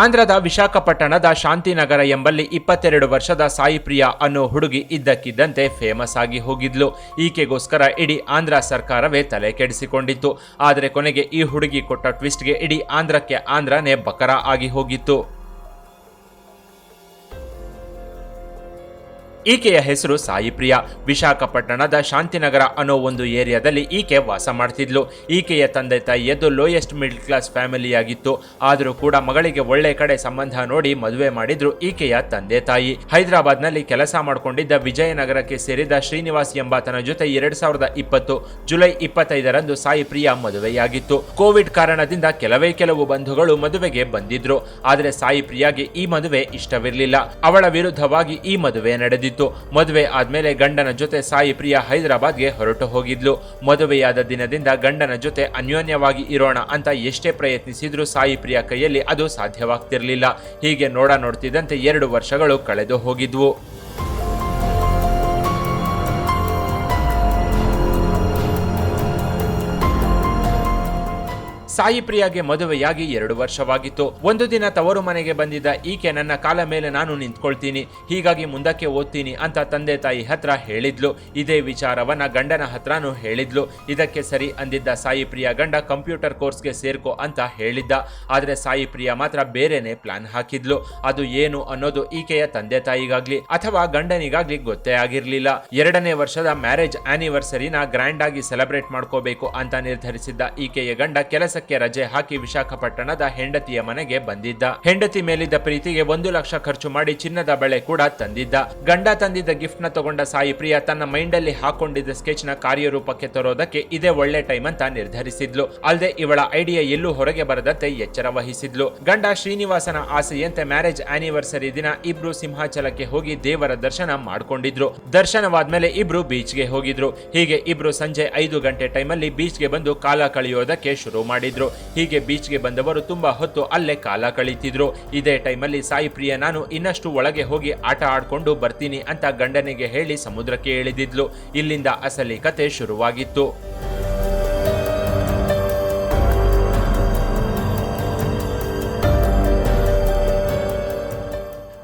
ಆಂಧ್ರದ ವಿಶಾಖಪಟ್ಟಣದ ಶಾಂತಿನಗರ ಎಂಬಲ್ಲಿ ಇಪ್ಪತ್ತೆರಡು ವರ್ಷದ ಸಾಯಿ ಪ್ರಿಯಾ ಅನ್ನೋ ಹುಡುಗಿ ಇದ್ದಕ್ಕಿದ್ದಂತೆ ಫೇಮಸ್ ಆಗಿ ಹೋಗಿದ್ಲು. ಈಕೆಗೋಸ್ಕರ ಇಡೀ ಆಂಧ್ರ ಸರ್ಕಾರವೇ ತಲೆ ಕೆಡಿಸಿಕೊಂಡಿತ್ತು. ಆದರೆ ಕೊನೆಗೆ ಈ ಹುಡುಗಿ ಕೊಟ್ಟ ಟ್ವಿಸ್ಟ್ಗೆ ಇಡೀ ಆಂಧ್ರಕ್ಕೆ ಆಂಧ್ರನೇ ಬಕರ ಆಗಿ ಹೋಗಿತ್ತು. ಈಕೆಯ ಹೆಸರು ಸಾಯಿ ಪ್ರಿಯಾ. ವಿಶಾಖಪಟ್ಟಣದ ಶಾಂತಿನಗರ ಅನ್ನೋ ಒಂದು ಏರಿಯಾದಲ್ಲಿ ಈಕೆ ವಾಸ ಮಾಡ್ತಿದ್ಲು. ಈಕೆಯ ತಂದೆ ತಾಯಿಯದ್ದು ಲೋಯೆಸ್ಟ್ ಮಿಡ್ಲ್ ಕ್ಲಾಸ್ ಫ್ಯಾಮಿಲಿಯಾಗಿತ್ತು. ಆದರೂ ಕೂಡ ಮಗಳಿಗೆ ಒಳ್ಳೆ ಕಡೆ ಸಂಬಂಧ ನೋಡಿ ಮದುವೆ ಮಾಡಿದ್ರು ಈಕೆಯ ತಂದೆ ತಾಯಿ. ಹೈದರಾಬಾದ್ನಲ್ಲಿ ಕೆಲಸ ಮಾಡಿಕೊಂಡಿದ್ದ ವಿಜಯನಗರಕ್ಕೆ ಸೇರಿದ ಶ್ರೀನಿವಾಸ್ ಎಂಬಾತನ ಜೊತೆ ಎರಡ್ ಸಾವಿರದ ಇಪ್ಪತ್ತು, ಜುಲೈ ಇಪ್ಪತ್ತೈದರಂದು ಸಾಯಿ ಪ್ರಿಯಾ ಮದುವೆಯಾಗಿತ್ತು. ಕೋವಿಡ್ ಕಾರಣದಿಂದ ಕೆಲವೇ ಕೆಲವು ಬಂಧುಗಳು ಮದುವೆಗೆ ಬಂದಿದ್ರು. ಆದರೆ ಸಾಯಿ ಪ್ರಿಯಾಗೆ ಈ ಮದುವೆ ಇಷ್ಟವಿರಲಿಲ್ಲ. ಅವಳ ವಿರುದ್ಧವಾಗಿ ಈ ಮದುವೆ ನಡೆದಿತ್ತು. ಮದುವೆ ಆದ್ಮೇಲೆ ಗಂಡನ ಜೊತೆ ಸಾಯಿ ಪ್ರಿಯಾ ಹೈದರಾಬಾದ್ಗೆ ಹೊರಟು ಹೋಗಿದ್ಲು. ಮದುವೆಯಾದ ದಿನದಿಂದ ಗಂಡನ ಜೊತೆ ಅನ್ಯೋನ್ಯವಾಗಿ ಇರೋಣ ಅಂತ ಎಷ್ಟೇ ಪ್ರಯತ್ನಿಸಿದ್ರೂ ಸಾಯಿ ಪ್ರಿಯಾ ಕೈಯಲ್ಲಿ ಅದು ಸಾಧ್ಯವಾಗ್ತಿರ್ಲಿಲ್ಲ. ಹೀಗೆ ನೋಡ ನೋಡ್ತಿದ್ದಂತೆ ಎರಡು ವರ್ಷಗಳು ಕಳೆದು ಹೋಗಿದ್ವು. ಸಾಯಿ ಪ್ರಿಯಾಗೆ ಮದುವೆಯಾಗಿ ಎರಡು ವರ್ಷವಾಗಿತ್ತು. ಒಂದು ದಿನ ತವರು ಮನೆಗೆ ಬಂದಿದ್ದ ಈಕೆ ನನ್ನ ಕಾಲ ಮೇಲೆ ನಾನು ನಿಂತ್ಕೊಳ್ತೀನಿ, ಹೀಗಾಗಿ ಮುಂದಕ್ಕೆ ಓದ್ತೀನಿ ಅಂತ ತಂದೆ ತಾಯಿ ಹತ್ರ ಹೇಳಿದ್ಲು. ಇದೇ ವಿಚಾರವನ್ನ ಗಂಡನ ಹತ್ರನೂ ಹೇಳಿದ್ಲು. ಇದಕ್ಕೆ ಸರಿ ಅಂದಿದ್ದ ಸಾಯಿ ಪ್ರಿಯಾ ಗಂಡ ಕಂಪ್ಯೂಟರ್ ಕೋರ್ಸ್ಗೆ ಸೇರ್ಕೋ ಅಂತ ಹೇಳಿದ್ದ. ಆದರೆ ಸಾಯಿ ಪ್ರಿಯಾ ಮಾತ್ರ ಬೇರೆನೆ ಪ್ಲಾನ್ ಹಾಕಿದ್ಲು. ಅದು ಏನು ಅನ್ನೋದು ಈಕೆಯ ತಂದೆ ತಾಯಿಗಾಗ್ಲಿ ಅಥವಾ ಗಂಡನಿಗಾಗ್ಲಿ ಗೊತ್ತೇ ಆಗಿರ್ಲಿಲ್ಲ. ಎರಡನೇ ವರ್ಷದ ಮ್ಯಾರೇಜ್ ಆನಿವರ್ಸರಿನ ಗ್ರ್ಯಾಂಡ್ ಆಗಿ ಸೆಲೆಬ್ರೇಟ್ ಮಾಡ್ಕೋಬೇಕು ಅಂತ ನಿರ್ಧರಿಸಿದ್ದ ಈಕೆಯ ಗಂಡ ಕೆಲಸಕ್ಕೆ ರಜೆ ಹಾಕಿ ವಿಶಾಖಪಟ್ಟಣದ ಹೆಂಡತಿಯ ಮನೆಗೆ ಬಂದಿದ್ದ. ಹೆಂಡತಿ ಮೇಲಿದ್ದ ಪ್ರೀತಿಗೆ ಒಂದು ಲಕ್ಷ ಖರ್ಚು ಮಾಡಿ ಚಿನ್ನದ ಬಳೆ ಕೂಡ ತಂದಿದ್ದ. ಗಂಡ ತಂದಿದ್ದ ಗಿಫ್ಟ್ನ ತಗೊಂಡ ಸಾಯಿ ಪ್ರಿಯಾ ತನ್ನ ಮೈಂಡ್ ಅಲ್ಲಿ ಹಾಕೊಂಡಿದ್ದ ಸ್ಕೆಚ್ನ ಕಾರ್ಯರೂಪಕ್ಕೆ ತರೋದಕ್ಕೆ ಇದೇ ಒಳ್ಳೆ ಟೈಮ್ ಅಂತ ನಿರ್ಧರಿಸಿದ್ಲು. ಅಲ್ಲದೆ ಇವಳ ಐಡಿಯಾ ಎಲ್ಲೂ ಹೊರಗೆ ಬರದಂತೆ ಎಚ್ಚರ ವಹಿಸಿದ್ಲು. ಗಂಡ ಶ್ರೀನಿವಾಸನ ಆಸೆಯಂತೆ ಮ್ಯಾರೇಜ್ ಆನಿವರ್ಸರಿ ದಿನ ಇಬ್ರು ಸಿಂಹಾಚಲಕ್ಕೆ ಹೋಗಿ ದೇವರ ದರ್ಶನ ಮಾಡ್ಕೊಂಡಿದ್ರು. ದರ್ಶನವಾದ್ಮೇಲೆ ಇಬ್ರು ಬೀಚ್ಗೆ ಹೋಗಿದ್ರು. ಹೀಗೆ ಇಬ್ರು ಸಂಜೆ ಐದು ಗಂಟೆ ಟೈಮಲ್ಲಿ ಬೀಚ್ಗೆ ಬಂದು ಕಾಲ ಕಳೆಯೋದಕ್ಕೆ ಶುರು ಮಾಡಿದ್ರು. ಹೀಗೆ ಬೀಚ್ಗೆ ಬಂದವರು ತುಂಬಾ ಹೊತ್ತು ಅಲ್ಲೇ ಕಾಲ ಕಳೀತಿದ್ರು. ಇದೇ ಟೈಮಲ್ಲಿ ಸಾಯಿ ಪ್ರಿಯ, ನಾನು ಇನ್ನಷ್ಟು ಒಳಗೆ ಹೋಗಿ ಆಟ ಆಡ್ಕೊಂಡು ಬರ್ತೀನಿ ಅಂತ ಗಂಡನಿಗೆ ಹೇಳಿ ಸಮುದ್ರಕ್ಕೆ ಇಳಿದಿದ್ಲು. ಇಲ್ಲಿಂದ ಅಸಲಿ ಕತೆ ಶುರುವಾಗಿತ್ತು.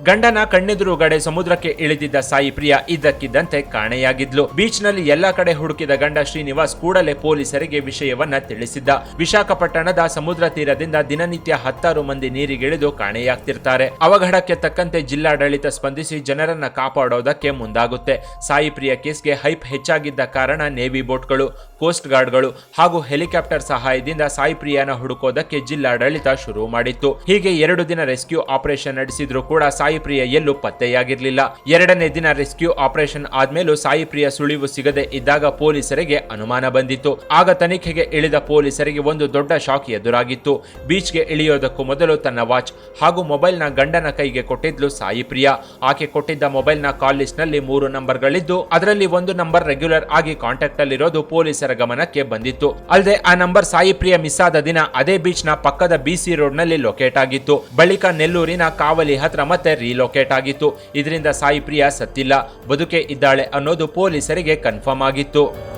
ಗಂಡನ ಕಣ್ಣೆದುರುಗಡೆ ಸಮುದ್ರಕ್ಕೆ ಇಳಿದಿದ್ದ ಸಾಯಿ ಪ್ರಿಯಾ ಇದ್ದಕ್ಕಿದ್ದಂತೆ ಕಾಣೆಯಾಗಿದ್ಲು. ಬೀಚ್ನಲ್ಲಿ ಎಲ್ಲಾ ಕಡೆ ಹುಡುಕಿದ ಗಂಡ ಶ್ರೀನಿವಾಸ್ ಕೂಡಲೇ ಪೊಲೀಸರಿಗೆ ವಿಷಯವನ್ನ ತಿಳಿಸಿದ್ದ. ವಿಶಾಖಪಟ್ಟಣದ ಸಮುದ್ರ ತೀರದಿಂದ ದಿನನಿತ್ಯ ಹತ್ತಾರು ಮಂದಿ ನೀರಿಗಿಳಿದು ಕಾಣೆಯಾಗ್ತಿರ್ತಾರೆ. ಅವಘಡಕ್ಕೆ ತಕ್ಕಂತೆ ಜಿಲ್ಲಾಡಳಿತ ಸ್ಪಂದಿಸಿ ಜನರನ್ನ ಕಾಪಾಡೋದಕ್ಕೆ ಮುಂದಾಗುತ್ತೆ. ಸಾಯಿ ಪ್ರಿಯ ಕೇಸ್ಗೆ ಹೈಪ್ ಹೆಚ್ಚಾಗಿದ್ದ ಕಾರಣ ನೇವಿ ಬೋಟ್ಗಳು. ಕೋಸ್ಟ್ ಗಾರ್ಡ್ಗಳು ಹಾಗೂ ಹೆಲಿಕಾಪ್ಟರ್ ಸಹಾಯದಿಂದ ಸಾಯಿ ಪ್ರಿಯಾನ ಹುಡುಕೋದಕ್ಕೆ ಜಿಲ್ಲಾಡಳಿತ ಶುರು ಮಾಡಿತ್ತು. ಹೀಗೆ ಎರಡು ದಿನ ರೆಸ್ಕ್ಯೂ ಆಪರೇಷನ್ ನಡೆಸಿದ್ರೂ ಕೂಡ ಸಾಯಿ ಪ್ರಿಯ ಎಲ್ಲೂ ಪತ್ತೆಯಾಗಿರಲಿಲ್ಲ. ಎರಡನೇ ದಿನ ರೆಸ್ಕ್ಯೂ ಆಪರೇಷನ್ ಆದ್ಮೇಲೂ ಸಾಯಿ ಪ್ರಿಯ ಸುಳಿವು ಸಿಗದೆ ಇದ್ದಾಗ ಪೊಲೀಸರಿಗೆ ಅನುಮಾನ ಬಂದಿತ್ತು. ಆಗ ತನಿಖೆಗೆ ಇಳಿದ ಪೊಲೀಸರಿಗೆ ಒಂದು ದೊಡ್ಡ ಶಾಕ್ ಎದುರಾಗಿತ್ತು. ಬೀಚ್ಗೆ ಇಳಿಯೋದಕ್ಕೂ ಮೊದಲು ತನ್ನ ವಾಚ್ ಹಾಗೂ ಮೊಬೈಲ್ನ ಗಂಡನ ಕೈಗೆ ಕೊಟ್ಟಿದ್ಲು ಸಾಯಿ ಪ್ರಿಯ ಆಕೆ ಕೊಟ್ಟಿದ್ದ ಮೊಬೈಲ್ನ ಕಾಲ್ ಲಿಸ್ಟ್ನಲ್ಲಿ ಮೂರು ನಂಬರ್ಗಳಿದ್ದು, ಅದರಲ್ಲಿ ಒಂದು ನಂಬರ್ ರೆಗ್ಯುಲರ್ ಆಗಿ ಕಾಂಟ್ಯಾಕ್ಟ್ ಅಲ್ಲಿರೋದು ಪೊಲೀಸರ ಗಮನಕ್ಕೆ ಬಂದಿತ್ತು. ಅಲ್ಲದೆ ಆ ನಂಬರ್ ಸಾಯಿ ಪ್ರಿಯ ಮಿಸ್ ಆದ ದಿನ ಅದೇ ಬೀಚ್ನ ಪಕ್ಕದ ಬಿಸಿ ರೋಡ್ನಲ್ಲಿ ಲೊಕೇಟ್ ಆಗಿತ್ತು. ಬಳಿಕ ನೆಲ್ಲೂರಿನ ಕಾವಲಿ ಹತ್ರ ಮತ್ತೆ ರೀಲೊಕೇಟ್ ಆಗಿತ್ತು. ಇದರಿಂದ ಸಾಯಿ ಪ್ರಿಯ ಸತ್ತಿಲ್ಲ. ಬದುಕೆ ಇದ್ದಾಳೆ ಅನ್ನೋದು ಪೊಲೀಸರಿಗೆ ಕನ್ಫರ್ಮ್ ಆಗಿತ್ತು.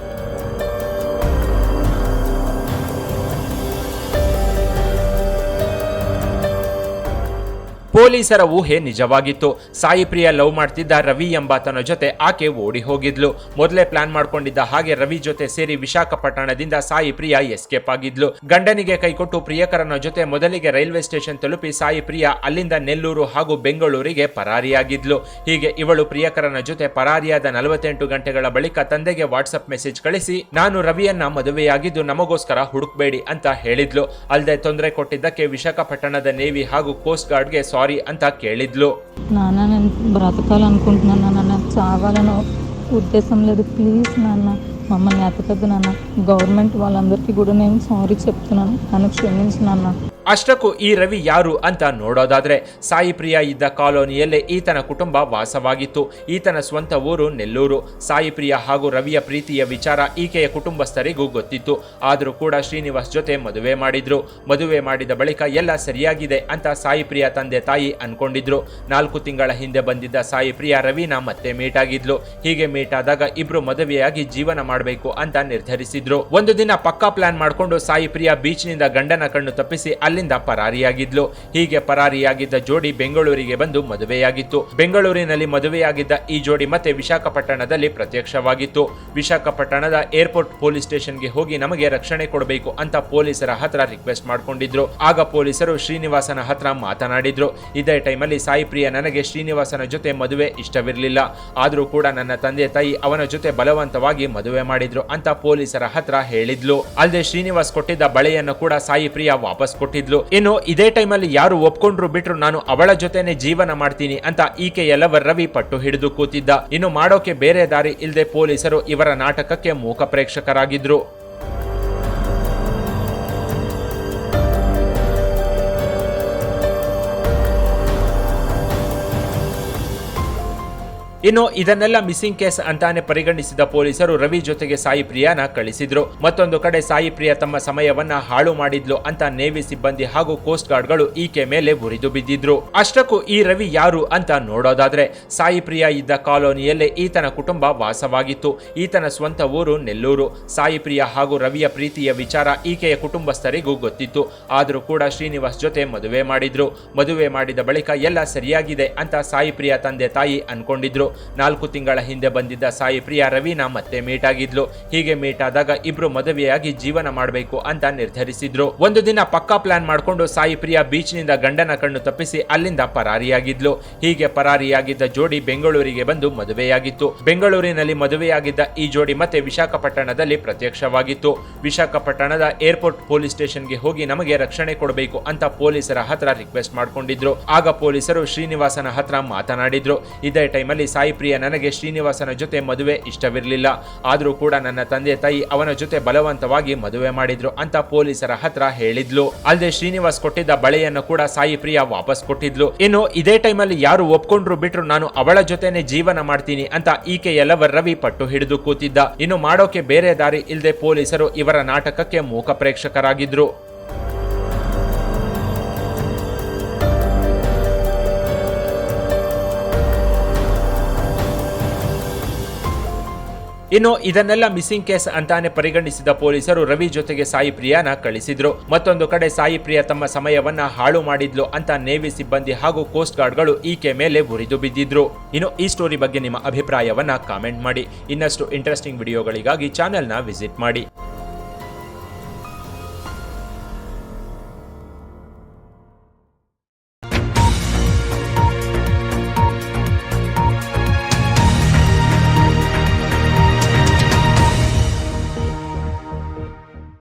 ಪೊಲೀಸರ ಊಹೆ ನಿಜವಾಗಿತ್ತು. ಸಾಯಿ ಪ್ರಿಯಾ ಲವ್ ಮಾಡ್ತಿದ್ದ ರವಿ ಎಂಬಾತನ ಜೊತೆ ಆಕೆ ಓಡಿ ಹೋಗಿದ್ಲು. ಮೊದಲೇ ಪ್ಲಾನ್ ಮಾಡ್ಕೊಂಡಿದ್ದ ಹಾಗೆ ರವಿ ಜೊತೆ ಸೇರಿ ವಿಶಾಖಪಟ್ಟಣದಿಂದ ಸಾಯಿ ಪ್ರಿಯಾ ಎಸ್ಕೇಪ್ ಆಗಿದ್ಲು. ಗಂಡನಿಗೆ ಕೈಕೊಟ್ಟು ಪ್ರಿಯಕರನ ಜೊತೆ ಮೊದಲಿಗೆ ರೈಲ್ವೆ ಸ್ಟೇಷನ್ ತಲುಪಿ ಸಾಯಿ ಪ್ರಿಯಾ ಅಲ್ಲಿಂದ ನೆಲ್ಲೂರು ಹಾಗೂ ಬೆಂಗಳೂರಿಗೆ ಪರಾರಿಯಾಗಿದ್ಲು. ಹೀಗೆ ಇವಳು ಪ್ರಿಯಕರನ ಜೊತೆ ಪರಾರಿಯಾದ ನಲವತ್ತೆಂಟು ಗಂಟೆಗಳ ಬಳಿಕ ತಂದೆಗೆ ವಾಟ್ಸಪ್ ಮೆಸೇಜ್ ಕಳಿಸಿ, ನಾನು ರವಿಯನ್ನ ಮದುವೆಯಾಗಿದ್ದು ನಮಗೋಸ್ಕರ ಹುಡುಕ್ಬೇಡಿ ಅಂತ ಹೇಳಿದ್ಲು. ಅಲ್ಲದೆ ತೊಂದರೆ ಕೊಟ್ಟಿದ್ದಕ್ಕೆ ವಿಶಾಖಪಟ್ಟಣದ ನೇವಿ ಹಾಗೂ ಕೋಸ್ಟ್ ಗಾರ್ಡ್ಗೆ ಸಾರಿ ಸಾರಿ ಅಂತ ಕೇಳಿದ್ಲು నాన్న నేను బ్రతకాలనుకుంటున్నాను నాన్న. నాకు చావాలని ఉద్దేశం లేదు. ప్లీజ్ నాన్న మమ్మల్ని ఎతకద్దు నాన్న. గవర్నమెంట్ వాళ్ళందరికీ కూడా నేను సారీ చెప్తున్నాను. నన్ను క్షమించు నాన్న. ಅಷ್ಟಕ್ಕೂ ಈ ರವಿ ಯಾರು ಅಂತ ನೋಡೋದಾದ್ರೆ ಸಾಯಿ ಪ್ರಿಯ ಇದ್ದ ಕಾಲೋನಿಯಲ್ಲೇ ಈತನ ಕುಟುಂಬ ವಾಸವಾಗಿತ್ತು. ಈತನ ಸ್ವಂತ ಊರು ನೆಲ್ಲೂರು. ಸಾಯಿ ಪ್ರಿಯ ಹಾಗೂ ರವಿಯ ಪ್ರೀತಿಯ ವಿಚಾರ ಈಕೆಯ ಕುಟುಂಬಸ್ಥರಿಗೂ ಗೊತ್ತಿತ್ತು. ಆದರೂ ಕೂಡ ಶ್ರೀನಿವಾಸ್ ಜೊತೆ ಮದುವೆ ಮಾಡಿದ್ರು. ಮದುವೆ ಮಾಡಿದ ಬಳಿಕ ಎಲ್ಲ ಸರಿಯಾಗಿದೆ ಅಂತ ಸಾಯಿ ಪ್ರಿಯ ತಂದೆ ತಾಯಿ ಅನ್ಕೊಂಡಿದ್ರು. ನಾಲ್ಕು ತಿಂಗಳ ಹಿಂದೆ ಬಂದಿದ್ದ ಸಾಯಿ ಪ್ರಿಯ ರವಿನ ಮತ್ತೆ ಮೀಟ್ ಆಗಿದ್ಲು ಹೀಗೆ ಮೀಟ್ ಆದಾಗ ಇಬ್ರು ಮದುವೆಯಾಗಿ ಜೀವನ ಮಾಡಬೇಕು ಅಂತ ನಿರ್ಧರಿಸಿದ್ರು. ಒಂದು ದಿನ ಪಕ್ಕಾ ಪ್ಲಾನ್ ಮಾಡಿಕೊಂಡು ಸಾಯಿ ಪ್ರಿಯ ಬೀಚ್ನಿಂದ ಗಂಡನ ಕಣ್ಣು ತಪ್ಪಿಸಿ ಅಲ್ಲೇ ಅಲ್ಲಿಂದ ಪರಾರಿಯಾಗಿದ್ಲು. ಹೀಗೆ ಪರಾರಿಯಾಗಿದ್ದ ಜೋಡಿ ಬೆಂಗಳೂರಿಗೆ ಬಂದು ಮದುವೆಯಾಗಿತ್ತು. ಬೆಂಗಳೂರಿನಲ್ಲಿ ಮದುವೆಯಾಗಿದ್ದ ಈ ಜೋಡಿ ಮತ್ತೆ ವಿಶಾಖಪಟ್ಟಣದಲ್ಲಿ ಪ್ರತ್ಯಕ್ಷವಾಗಿತ್ತು. ವಿಶಾಖಪಟ್ಟಣದ ಏರ್ಪೋರ್ಟ್ ಪೊಲೀಸ್ ಸ್ಟೇಷನ್ಗೆ ಹೋಗಿ ನಮಗೆ ರಕ್ಷಣೆ ಕೊಡಬೇಕು ಅಂತ ಪೊಲೀಸರ ಹತ್ರ ರಿಕ್ವೆಸ್ಟ್ ಮಾಡ್ಕೊಂಡಿದ್ರು. ಆಗ ಪೊಲೀಸರು ಶ್ರೀನಿವಾಸನ ಹತ್ರ ಮಾತನಾಡಿದ್ರು. ಇದೇ ಟೈಮಲ್ಲಿ ಸಾಯಿ ಪ್ರಿಯ ನನಗೆ ಶ್ರೀನಿವಾಸನ ಜೊತೆ ಮದುವೆ ಇಷ್ಟವಿರಲಿಲ್ಲ. ಆದರೂ ಕೂಡ ನನ್ನ ತಂದೆ ತಾಯಿ ಅವನ ಜೊತೆ ಬಲವಂತವಾಗಿ ಮದುವೆ ಮಾಡಿದ್ರು ಅಂತ ಪೊಲೀಸರ ಹತ್ರ ಹೇಳಿದ್ಲು. ಅಲ್ಲದೆ ಶ್ರೀನಿವಾಸ್ ಕೊಟ್ಟಿದ್ದ ಬಳೆಯನ್ನು ಕೂಡ ಸಾಯಿ ಪ್ರಿಯ ವಾಪಸ್ ಕೊಟ್ಟಿದ್ಲು ಇನ್ನು ಇದೇ ಟೈಮಲ್ಲಿ ಯಾರು ಒಪ್ಕೊಂಡ್ರು ಬಿಟ್ರು ನಾನು ಅವಳ ಜೊತೆನೆ ಜೀವನ ಮಾಡ್ತೀನಿ ಅಂತ ಈಕೆ ಎಲ್ಲವರ್ ರವಿ ಪಟ್ಟು ಹಿಡಿದು ಕೂತಿದ್ದ. ಇನ್ನು ಮಾಡೋಕೆ ಬೇರೆ ದಾರಿ ಇಲ್ಲದೆ ಪೊಲೀಸರು ಇವರ ನಾಟಕಕ್ಕೆ ಮೂಕ ಪ್ರೇಕ್ಷಕರಾಗಿದ್ರು. ಇನ್ನು ಇದನ್ನೆಲ್ಲ ಮಿಸ್ಸಿಂಗ್ ಕೇಸ್ ಅಂತಾನೆ ಪರಿಗಣಿಸಿದ ಪೊಲೀಸರು ರವಿ ಜೊತೆಗೆ ಸಾಯಿ ಪ್ರಿಯಾನ ಕಳಿಸಿದ್ರು. ಮತ್ತೊಂದು ಕಡೆ ಸಾಯಿ ಪ್ರಿಯಾ ತಮ್ಮ ಸಮಯವನ್ನ ಹಾಳು ಮಾಡಿದ್ಲು ಅಂತ ನೇವಿ ಸಿಬ್ಬಂದಿ ಹಾಗೂ ಕೋಸ್ಟ್ ಗಾರ್ಡ್ಗಳು ಈಕೆ ಮೇಲೆ ಉರಿದು ಬಿದ್ದಿದ್ರು. ಅಷ್ಟಕ್ಕೂ ಈ ರವಿ ಯಾರು ಅಂತ ನೋಡೋದಾದ್ರೆ, ಸಾಯಿ ಪ್ರಿಯಾ ಇದ್ದ ಕಾಲೋನಿಯಲ್ಲೇ ಈತನ ಕುಟುಂಬ ವಾಸವಾಗಿತ್ತು. ಈತನ ಸ್ವಂತ ಊರು ನೆಲ್ಲೂರು. ಸಾಯಿ ಪ್ರಿಯಾ ಹಾಗೂ ರವಿಯ ಪ್ರೀತಿಯ ವಿಚಾರ ಈಕೆಯ ಕುಟುಂಬಸ್ಥರಿಗೂ ಗೊತ್ತಿತ್ತು. ಆದರೂ ಕೂಡ ಶ್ರೀನಿವಾಸ್ ಜೊತೆ ಮದುವೆ ಮಾಡಿದ್ರು. ಮದುವೆ ಮಾಡಿದ ಬಳಿಕ ಎಲ್ಲ ಸರಿಯಾಗಿದೆ ಅಂತ ಸಾಯಿ ಪ್ರಿಯಾ ತಂದೆ ತಾಯಿ ಅನ್ಕೊಂಡಿದ್ರು. ನಾಲ್ಕು ತಿಂಗಳ ಹಿಂದೆ ಬಂದಿದ್ದ ಸಾಯಿ ಪ್ರಿಯಾ ರವೀನಾ ಮತ್ತೆ ಮೀಟ್ ಆಗಿದ್ಲು ಹೀಗೆ ಮೀಟ್ ಆದಾಗ ಇಬ್ರು ಮದುವೆಯಾಗಿ ಜೀವನ ಮಾಡಬೇಕು ಅಂತ ನಿರ್ಧರಿಸಿದ್ರು. ಒಂದು ದಿನ ಪಕ್ಕಾ ಪ್ಲಾನ್ ಮಾಡ್ಕೊಂಡು ಸಾಯಿ ಬೀಚ್ನಿಂದ ಗಂಡನ ಕಣ್ಣು ತಪ್ಪಿಸಿ ಅಲ್ಲಿಂದ ಪರಾರಿಯಾಗಿದ್ಲು. ಹೀಗೆ ಪರಾರಿಯಾಗಿದ್ದ ಜೋಡಿ ಬೆಂಗಳೂರಿಗೆ ಬಂದು ಮದುವೆಯಾಗಿತ್ತು. ಬೆಂಗಳೂರಿನಲ್ಲಿ ಮದುವೆಯಾಗಿದ್ದ ಈ ಜೋಡಿ ಮತ್ತೆ ವಿಶಾಖಪಟ್ಟಣದಲ್ಲಿ ಪ್ರತ್ಯಕ್ಷವಾಗಿತ್ತು. ವಿಶಾಖಪಟ್ಟಣದ ಏರ್ಪೋರ್ಟ್ ಪೊಲೀಸ್ ಸ್ಟೇಷನ್ಗೆ ಹೋಗಿ ನಮಗೆ ರಕ್ಷಣೆ ಕೊಡಬೇಕು ಅಂತ ಪೊಲೀಸರ ಹತ್ರ ರಿಕ್ವೆಸ್ಟ್ ಮಾಡ್ಕೊಂಡಿದ್ರು. ಆಗ ಪೊಲೀಸರು ಶ್ರೀನಿವಾಸನ ಹತ್ರ ಮಾತನಾಡಿದ್ರು. ಇದೇ ಟೈಮಲ್ಲಿ ಸಾಯಿ ಪ್ರಿಯ ನನಗೆ ಶ್ರೀನಿವಾಸನ ಜೊತೆ ಮದುವೆ ಇಷ್ಟವಿರಲಿಲ್ಲ. ಆದರೂ ಕೂಡ ನನ್ನ ತಂದೆ ತಾಯಿ ಅವನ ಜೊತೆ ಬಲವಂತವಾಗಿ ಮದುವೆ ಮಾಡಿದ್ರು ಅಂತ ಪೊಲೀಸರ ಹತ್ರ ಹೇಳಿದ್ಲು. ಅಲ್ಲದೆ ಶ್ರೀನಿವಾಸ್ ಕೊಟ್ಟಿದ್ದ ಬಳೆಯನ್ನು ಕೂಡ ಸಾಯಿ ಪ್ರಿಯ ವಾಪಸ್ ಕೊಟ್ಟಿದ್ಲು. ಇನ್ನು ಇದೇ ಟೈಮಲ್ಲಿ ಯಾರು ಒಪ್ಕೊಂಡ್ರು ಬಿಟ್ರು ನಾನು ಅವಳ ಜೊತೆನೆ ಜೀವನ ಮಾಡ್ತೀನಿ ಅಂತ ಈಕೆ ಎಲ್ಲವರ್ ರವಿ ಪಟ್ಟು ಹಿಡಿದು ಕೂತಿದ್ದ. ಇನ್ನು ಮಾಡೋಕೆ ಬೇರೆ ದಾರಿ ಇಲ್ಲದೆ ಪೊಲೀಸರು ಇವರ ನಾಟಕಕ್ಕೆ ಮೂಕ ಪ್ರೇಕ್ಷಕರಾಗಿದ್ರು. ಇನ್ನು ಇದನ್ನೆಲ್ಲ ಮಿಸ್ಸಿಂಗ್ ಕೇಸ್ ಅಂತಾನೆ ಪರಿಗಣಿಸಿದ ಪೊಲೀಸರು ರವಿ ಜೊತೆಗೆ ಸಾಯಿ ಪ್ರಿಯಾನ ಕಳಿಸಿದ್ರು. ಮತ್ತೊಂದು ಕಡೆ ಸಾಯಿ ಪ್ರಿಯಾ ತಮ್ಮ ಸಮಯವನ್ನ ಹಾಳು ಮಾಡಿದ್ಲು ಅಂತ ನೇವಿ ಸಿಬ್ಬಂದಿ ಹಾಗೂ ಕೋಸ್ಟ್ ಗಾರ್ಡ್ಗಳು ಈಕೆ ಮೇಲೆ ಉರಿದು ಬಿದ್ದಿದ್ರು. ಇನ್ನು ಈ ಸ್ಟೋರಿ ಬಗ್ಗೆ ನಿಮ್ಮ ಅಭಿಪ್ರಾಯವನ್ನ ಕಾಮೆಂಟ್ ಮಾಡಿ. ಇನ್ನಷ್ಟು ಇಂಟ್ರೆಸ್ಟಿಂಗ್ ವಿಡಿಯೋಗಳಿಗಾಗಿ ಚಾನೆಲ್ನ ವಿಸಿಟ್ ಮಾಡಿ.